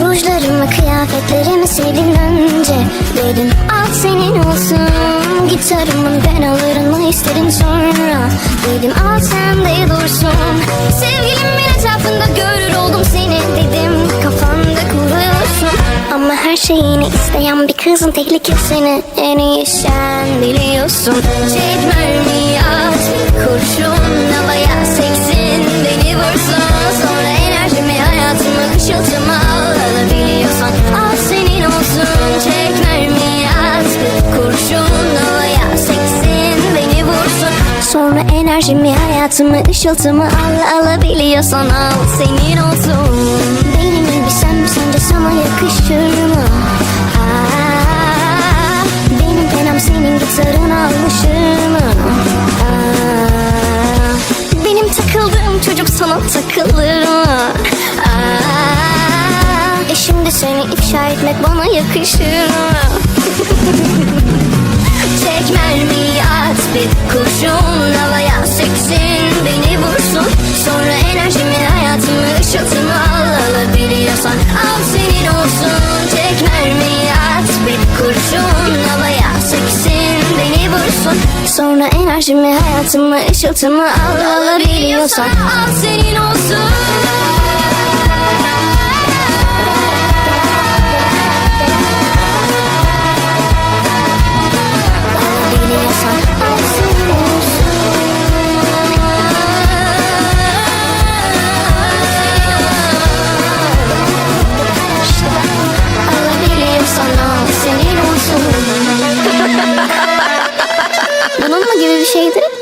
Rujlarımı kıyafetlerimi silin önce. Dedim al senin olsun. Gitarımı ben alırım mı isterim sonra. Dedim al sen de dursun. Sevgilimin etrafında görür oldum seni. Dedim kafanda kuruyorsun. Ama her şeyini isteyen bir kızın tehlikesini En iyi sen biliyorsun. Çek Sonra enerjimi hayatımı ışıltımı al Alabiliyorsan al senin olsun Benim elbisem sence sana yakışır mı? Aa, benim penam senin gitarın almışır mı? Aa, benim takıldığım çocuk sana takılır mı? Aa, e şimdi seni ifşa etmek bana yakışır mı? Tek mermi at bir kurşun havaya seksin beni vursun. Sonra enerjimi hayatımı ışıltımı al alabiliyorsan al senin olsun. Tek mermi at bir kurşun havaya seksin beni vursun. Sonra enerjimi hayatımı ışıltımı al alabiliyorsan al senin olsun al